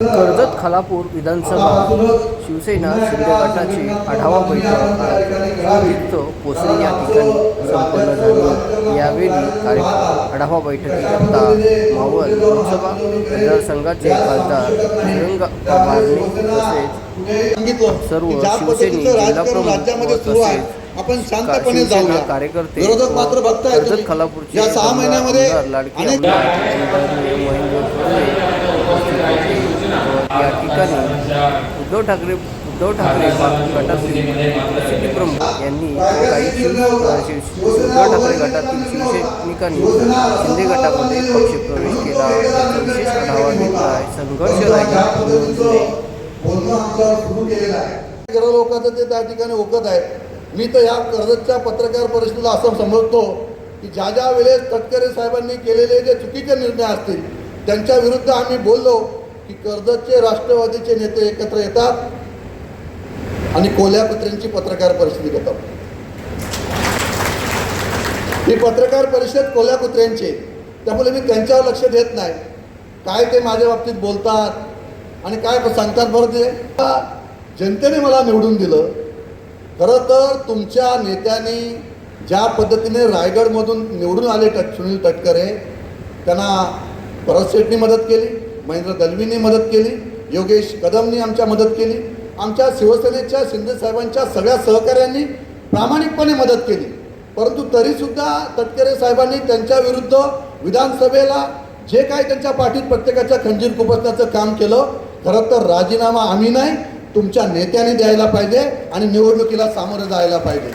कर्जत खालापूर विधानसभा शिवसेना शिंदे गटाची आढावा बैठक पोसरे या ठिकाणी संपन्न झाली यावेळी कार्यक्रम आढावा बैठकीकरता मावळ लोकसभा मतदारसंघाचे खासदार श्रीरंग पवारने तसेच सर्व शिवसैनिक, पद्धतीचं जिल्हा राजकारण प्रमुख राज्यामध्ये व सुरू आहे तसेच आपण शांतपणे शिवसेना जाऊया कार्यकर्ते विरोधक मात्र बघताय कर्जत. खालापूरचे सहा महिन्यामध्ये लाडके उद्धव ठाकरे उद्धव ठाकरे गटातील प्रमुख यांनी काही उद्धव ठाकरे गटातील शिवसैनिकांनी शिंदे गटामध्ये पक्षप्रवेश केला. विशेष आढावा घेतला आहे. संघर्ष लोकांचं ते त्या ठिकाणी ओकत आहे. मी तर या कर्जतच्या पत्रकार परिषदेला असं समजतो की ज्या ज्या वेळेस तटकरे साहेबांनी केलेले जे चुकीचे निर्णय असतील त्यांच्या विरुद्ध आम्ही बोललो. की कर्जतचे राष्ट्रवादीचे नेते एकत्र येतात आणि कोल्हापत्र्यांची कुत्र्यांची पत्रकार परिषद घेतात. ही पत्रकार परिषद कोल्हाकुत्र्यांची त्यामुळे मी त्यांच्यावर लक्ष देत नाही. काय ते माझ्या बाबतीत बोलतात आणि काय सांगतात बरं ते? जनतेने मला निवडून दिलं. खरं तर तुमच्या नेत्यांनी ज्या पद्धतीने रायगडमधून निवडून आले टट सुनील तटकरे त्यांना परत सेटनी मदत केली. महेंद्र दलवींनी मदत केली योगेश कदमनी आमच्या मदत केली आमच्या शिवसेनेच्या शिंदे साहेबांच्या सगळ्या सहकाऱ्यांनी प्रामाणिकपणे मदत केली. परंतु तरीसुद्धा तटकरे साहेबांनी त्यांच्या विरुद्ध विधानसभेला जे काही त्यांच्या पाठीत प्रत्येकाच्या खंजीर खुपसण्याचं काम केलं खरं तर राजीनामा आम्ही नाही तुमच्या नेत्याने द्यायला पाहिजे आणि निवडणुकीला सामोरं जायला पाहिजे.